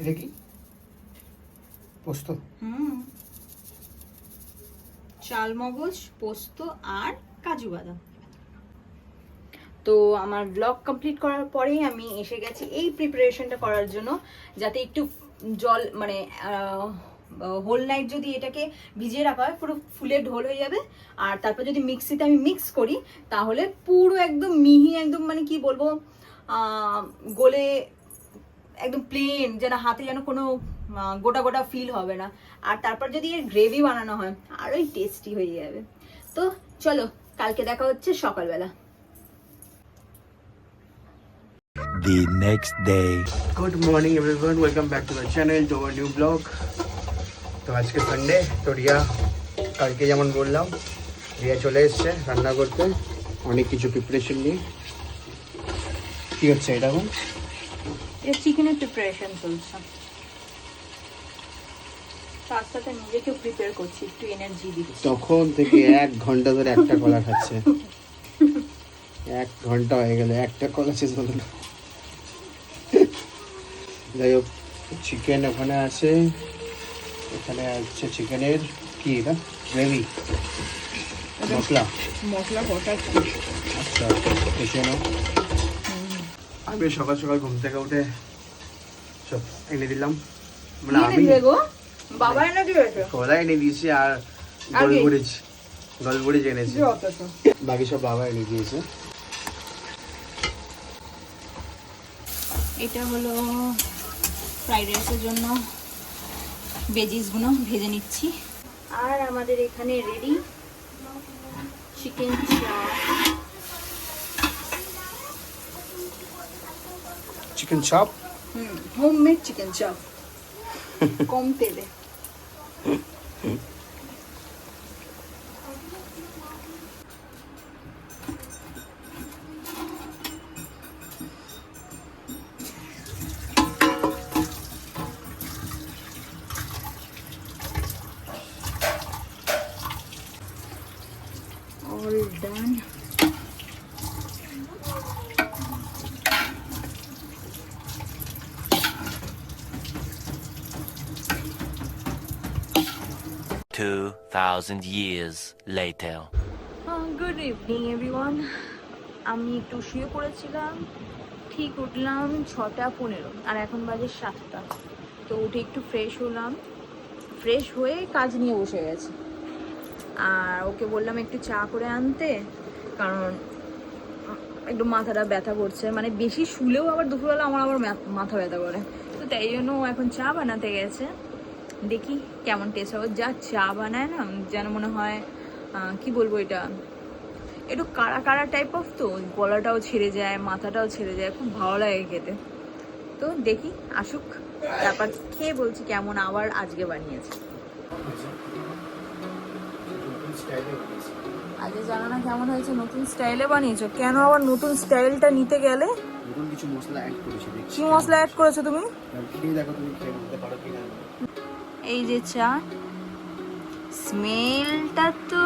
এটা কি? পোস্ত। হুম। চাল মগজ পোস্ত আর কাজু বাদাম। তো আমার ব্লগ কমপ্লিট করার পরেই আমি এসে গেছি এই প্রিপারেশনটা করার জন্য যাতে একটু জল মানে হোল নাইট যদি এটাকে ভিজিয়ে রাখা হয় পুরো ফুলে ঢোল হয়ে যাবে। আর তারপর যদি মিক্সিতে আমি মিক্স করি তাহলে পুরো একদম মিহি একদম মানে কি বলব আহ, গলে একদম প্লেন যেন হাতে যেন কোনো গোটা গোটা ফিল হবে না। আর তারপর যদি এর গ্রেভি বানানো হয় আরোই টেস্টি হয়ে যাবে। তো চলো কালকে দেখা হচ্ছে সকালবেলা। The next day. Good morning everyone welcome back to my channel to our new blog তো আজকে সানডে তো রিয়া কালকে যেমন বললাম রিয়া চলে এসছে রান্না করতে। অনেক কিছু প্রিপারেশন নিয়ে। কি হচ্ছে এটা এখন? এটা চিকেনের প্রিপারেশন চলছে। তার সাথে নিজেকে প্রিপেয়ার করছি একটু এনার্জি দিচ্ছি। তখন থেকে এক ঘণ্টা ধরে একটা কলা খাচ্ছে। এক ঘণ্টা হয়ে গেল একটা কলা শেষ হলো না। যাই হোক চিকেন ওখানে আছে। এখানে আছে চিকেনের কি এটা? গ্রেভি মশলা। মশলা কষাচ্ছি আচ্ছা এসে নাও। আমি সকাল সকাল ঘুম থেকে উঠে সব এনে দিলাম। মানে আমি বাবা এনে দিয়েছে কলা এনে দিয়েছি আর গোলমরিচ এনেছি। বাকি সব বাবা এনে দিয়েছে। এটা হলো ফ্রাইড রাইসের জন্য ভেজিসগুলো ভেজে নিচ্ছি। আর আমাদের এখানে রেডি চিকেন চাপ। চিকেন চাপ হুম হোমমেড চিকেন চাপ কম তেলে 2,000 years later. Good evening everyone আমি একটু শুয়ে পড়েছিলাম। ঠিক উঠলাম ছটা পনেরো আর এখন বাজে সাতটা। তো উঠে একটু ফ্রেশ হলাম। ফ্রেশ হয়ে কাজ নিয়ে বসে গেছি। আর ওকে বললাম একটু চা করে আনতে কারণ একটু মাথাটা ব্যথা করছে। মানে বেশি শুলেও আবার দুপুরবেলা আমার আবার মাথা ব্যথা করে। তো তাই জন্য ও এখন চা বানাতে গেছে। দেখি কেমন টেস্ট হবে যা চা বানায় না যেন মনে হয় কি বলব এটা? একটু কাড়া কাড়া টাইপ অফ তো গলাটাও ছেড়ে যায় মাথাটাও ছেড়ে যায় খুব ভালো লাগে খেতে। তো দেখি আসুক। তারপর খেয়ে বলছি কেমন আবার আজকে বানিয়েছে। আজকে জানো না কেমন হয়েছে নতুন স্টাইলে বানিয়েছো? কেন আবার নতুন স্টাইলটা নিতে গেলে? নতুন কিছু মশলা অ্যাড করেছি কি মশলা অ্যাড করেছ তুমি? দেখো তুমি খেয়ে বলতে পারো কিনা। এই যে চা। স্মেলটা তো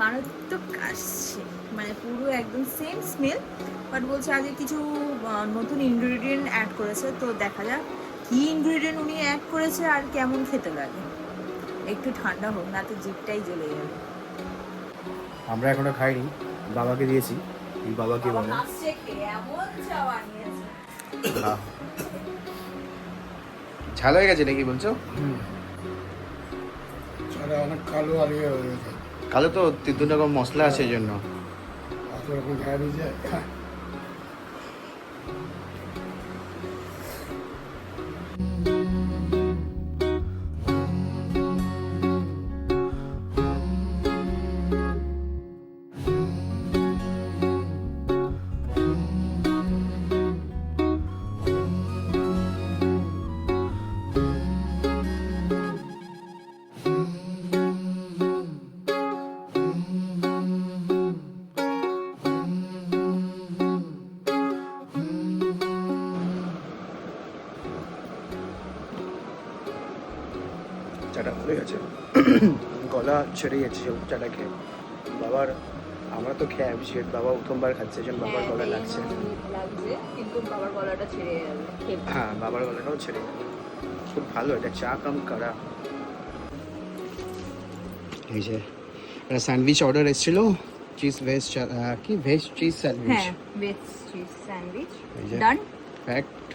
মারাত্মক আসছে। মানে পুরো একদম সেম স্মেল বাট বলছে আজকে কিছু নতুন ইনগ্রিডিয়েন্ট অ্যাড করেছে তো দেখা যাক কি ইনগ্রিডিয়েন্ট উনি অ্যাড করেছে আর কেমন খেতে লাগে। একটু ঠান্ডা হোক না তো জিপটাই জ্বলে যাবে। আমরা এখনও খাইনি বাবাকে দিয়েছি এই বাবাকে বলে এমন চা বানিয়েছে। ঝাল হয়ে গেছে নাকি বলছো? অনেক কালো আর ইয়ে হয়ে গেছে। কালো তো তিন রকম মশলা আছে এই জন্য। এত রকম যায় গেছে। গলা ছেড়ে যাচ্ছে সব চাটা খেয়ে। বাবার আমরা তো খেয়ে অ্যাপ্রিসিয়েট বাবা প্রথমবার খাচ্ছে এই বাবার গলা লাগছে। লাগছে কিন্তু বাবার গলাটা ছেড়ে যাবে হ্যাঁ বাবার গলাটাও ছেড়ে গেল। খুব ভালো এটা চা কাম করা। এই যে একটা স্যান্ডউইচ অর্ডার এসেছিল চিজ ভেজ কি? Veg cheese sandwich. হ্যাঁ ভেজ চিজ স্যান্ডউইচ। ডান ফ্যাক্ট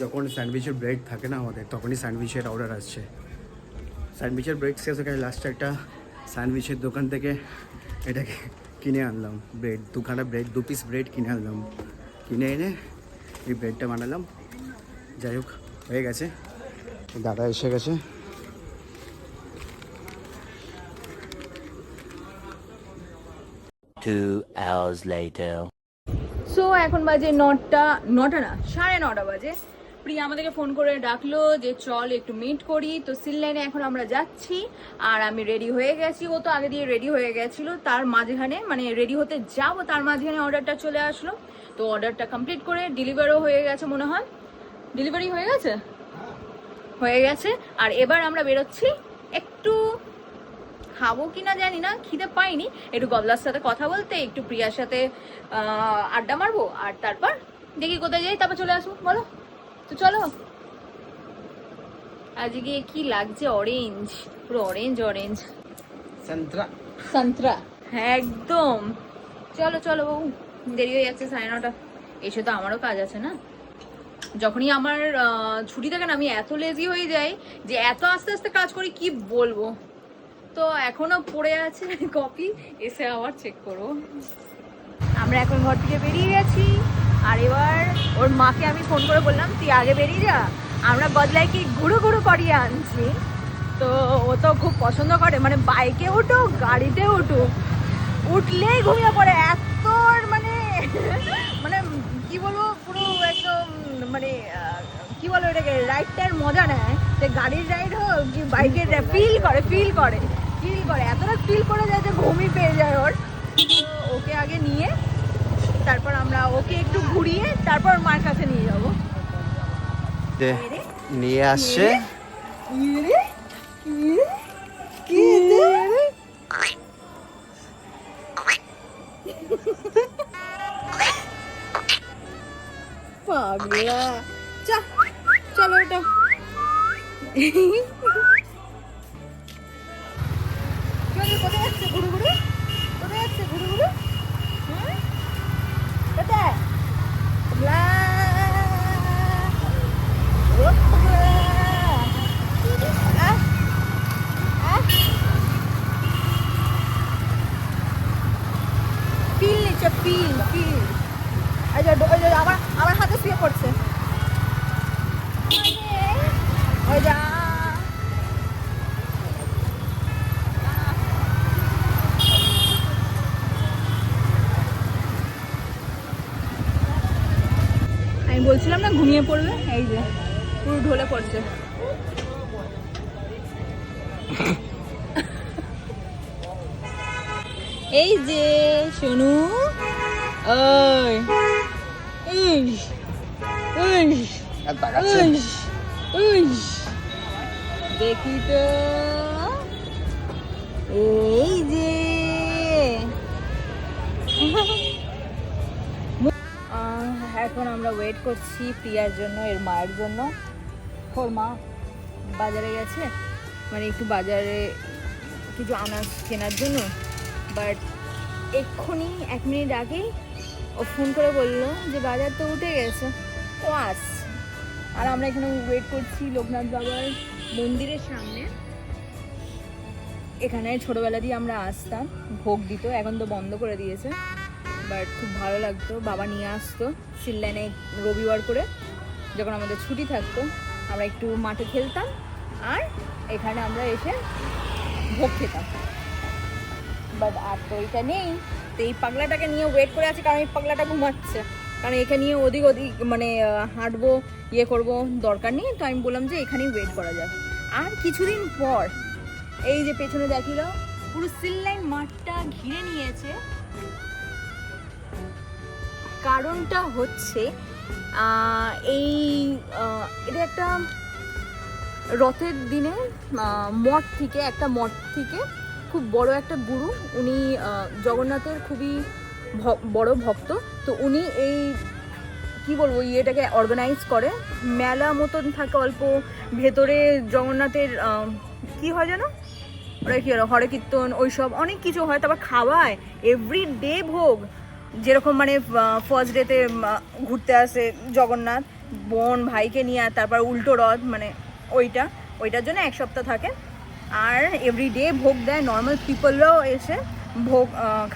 যখন স্যান্ডউইচের ব্রেড থাকে না আমাদের তখনই স্যান্ডউইচের অর্ডার আসছে। স্যান্ডউইচের ব্রেড শেষ হয়ে গেছে লাস্টে একটা স্যান্ডউইচের দোকান থেকে এটাকে কিনে আনলাম ব্রেড দুখানা ব্রেড দু পিস ব্রেড কিনে আনলাম। কিনে এনে এই ব্রেডটা বানালাম। যাই হোক হয়ে গেছে। দাদা এসে গেছে। Two hours later. সো এখন বাজে নটা নটা না সাড়ে নটা বাজে। প্রিয়া আমাদেরকে ফোন করে ডাকলো যে, চল একটু মিট করি। তো সিল লাইনে এখন আমরা যাচ্ছি আর আমি রেডি হয়ে গেছি। ও তো আগে দিয়ে রেডি হয়ে গেছিল। তার মাঝখানে মানে রেডি হতে যাব, তার মাঝখানে অর্ডারটা চলে আসলো। তো অর্ডারটা কমপ্লিট করে ডেলিভারও হয়ে গেছে মনে হয়। ডেলিভারি হয়ে গেছে? হয়ে গেছে। আর এবার আমরা বেরোচ্ছি একটু খাব কি না জানি না, খিদে পাইনি। একটু গদলার সাথে কথা বলতে, একটু প্রিয়ার সাথে আড্ডা মারবো, আর তারপর দেখি কোথায় যাই, তারপর চলে আসব। বলো। তো চলো। আজকে কি লাগছে অরেঞ্জ পুরো অরেঞ্জ অরেঞ্জ সন্ত্রা সন্ত্রা হ্যাঁ একদম। চলো চলো বাবু দেরি হয়ে যাচ্ছে সাড়ে নটা। এসে তো আমারও কাজ আছে না? যখনই আমার ছুটি থাকে না আমি এত লেজি হয়ে যাই যে এত আস্তে আস্তে কাজ করি কি বলব? তো এখনও পড়ে আছে কপি এসে আবার চেক করব। আমরা এখন ঘর থেকে বেরিয়ে গেছি। আর এবার ওর মাকে আমি ফোন করে বললাম তুই আগে বেরিয়ে যা আমরা বদলায় কি ঘুরু ঘুরু করিয়ে আনছি? তো ও তো খুব পছন্দ করে মানে বাইকে উঠো গাড়িতে উঠো উঠলেই ঘুমিয়ে পড়ে। এত মানে মানে কি বলব পুরো একদম মানে কি বলব এটাকে রাইডটার মজা নেয়। যে গাড়ির রাইড হোক কি বাইকের ফিল করে। ফিল করে ফিল করে এতটা ফিল করে যায় যে ঘুমই পেয়ে যায় ওর। ওকে আগে নিয়ে তারপর আমরা ওকে একটু ঘুরিয়ে তারপর মার কাছে নিয়ে যাব। নিয়ে আসছে পাগলা। চলো এটা ঘুমিয়ে পড়বে এই যে পুরো ঢলে পড়ছে। এই যে সোনু ওই ইস ইস আর তাকাচ্ছে। ইস ইস দেখি তো। এই যে। এখন আমরা ওয়েট করছি প্রিয়ার জন্য, এর মায়ের জন্য। ওর মা বাজারে গেছে মানে একটু বাজারে কিছু আনাজ কেনার জন্য। বাট এক্ষুনি, এক মিনিট আগেই ও ফোন করে বলল যে বাজার তো উঠে গেছে। ও আস আর আমরা এখানে ওয়েট করছি লোকনাথ বাবার মন্দিরের সামনে। এখানে ছোটবেলা দিয়ে আমরা আসতাম, ভোগ দিত, এখন তো বন্ধ করে দিয়েছে। বাট খুব ভালো লাগতো। বাবা নিয়ে আসতো সিললাইনে রবিবার করে। যখন আমাদের ছুটি থাকতো, আমরা একটু মাঠে খেলতাম আর এখানে আমরা এসে ভোগ খেতাম। বাট আর তো এটা নেই। তো এই পাগলাটাকে নিয়ে ওয়েট করে আছে কারণ এই পাগলাটা ঘুমাচ্ছে। কারণ এখানে নিয়ে ওদিক ওদিক মানে হাঁটবো ইয়ে করব দরকার নেই। তো আমি বললাম যে এখানেই ওয়েট করা যাক। আর কিছুদিন পর এই যে পেছনে দেখিল, পুরো সিললাইন মাঠটা ঘিরে নিয়েছে। কারণটা হচ্ছে এই এটা একটা রথের দিনে মঠ থেকে, একটা মঠ থেকে খুব বড় একটা গুরু, উনি জগন্নাথের খুবই বড় ভক্ত। তো উনি এই, কি বলব, ইয়েটাকে অর্গানাইজ করে। মেলা মতন থাকে অল্প, ভেতরে জগন্নাথের কি হয় যেন? ওরা কি হরে কীর্তন, ওইসব, অনেক কিছু হয়। তারপর খাওয়ায় এভরি ডে ভোগ। যেরকম মানে ফার্স্ট ডেতে ঘুরতে আসে জগন্নাথ বোন ভাইকে নিয়ে আর তারপর উল্টো রথ মানে ওইটা ওইটার জন্য এক সপ্তাহ থাকে। আর এভরি ডে ভোগ দেয় নর্মাল পিপলরাও এসে ভোগ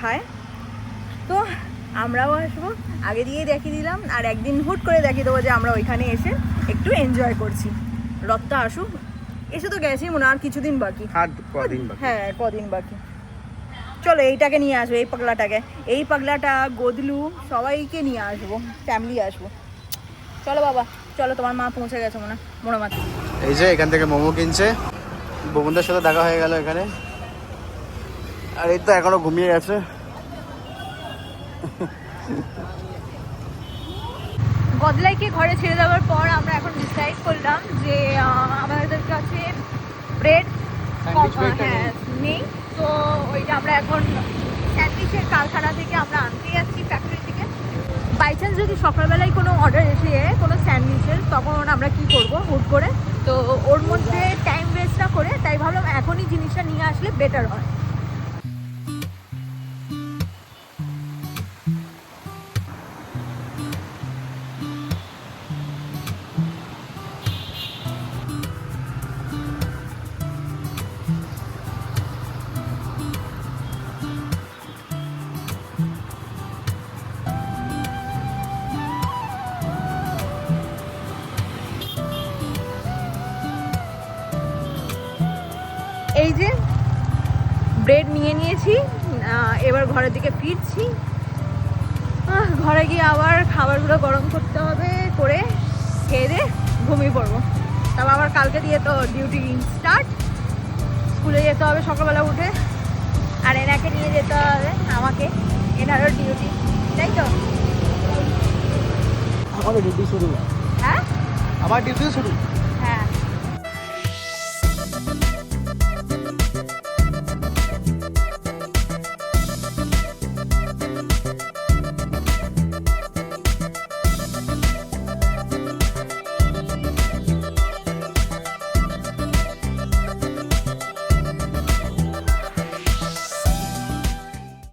খায়। তো আমরাও আসব আগে দিয়েই দেখিয়ে দিলাম আর একদিন হুট করে দেখিয়ে দেবো যে আমরা ওইখানে এসে একটু এনজয় করছি। রথটা আসুক এসে তো গেছি মনে হয় আর কিছুদিন বাকি? হ্যাঁ কদিন বাকি। চলো এইটাকে নিয়ে আসব এই পাগলাটাকে। এই পাগলাটা গদলু সবাইকে নিয়ে আসব ফ্যামিলি আসব। চলো বাবা চলো তোমার মা পৌঁছে গেছে মনে মোড়া মাথা এই যে এখান থেকে মোমো কিনছে। বন্ধুদের সাথে দেখা হয়ে গেল এখানে। আর এই তো এখনও ঘুমিয়ে গেছে গদলাইকে ঘরে ছেড়ে দেওয়ার পর আমরা এখন ডিসাইড করলাম যে আমাদের কাছে ব্রেড হ্যাঁ নেই। তো ওইটা আমরা এখন স্যান্ডউইচের কারখানা থেকে আমরা আনতে যাচ্ছি ফ্যাক্টরি থেকে। বাই চান্স যদি সকালবেলায় কোনো অর্ডার এসে যায় কোনো স্যান্ডউইচের, তখন আমরা কি করব হুট করে? তো ওর মধ্যে টাইম ওয়েস্ট না করে, তাই ভাবলাম এখনই জিনিসটা নিয়ে আসলে বেটার হয়। এই যে ব্রেড নিয়ে নিয়েছি এবার ঘরের দিকে ফিরছি। ঘরে গিয়ে আবার খাবারগুলো গরম করতে হবে করে খেয়ে দিয়ে ঘুমিয়ে পড়ব। তারপর আবার কালকে দিয়ে তো ডিউটি স্টার্ট স্কুলে যেতে হবে সকালবেলা উঠে আর এনাকে নিয়ে যেতে হবে আমাকে। এনারও ডিউটি তাই তো? আমাদের ডিউটি শুরু। হ্যাঁ? আমার ডিউটি শুরু।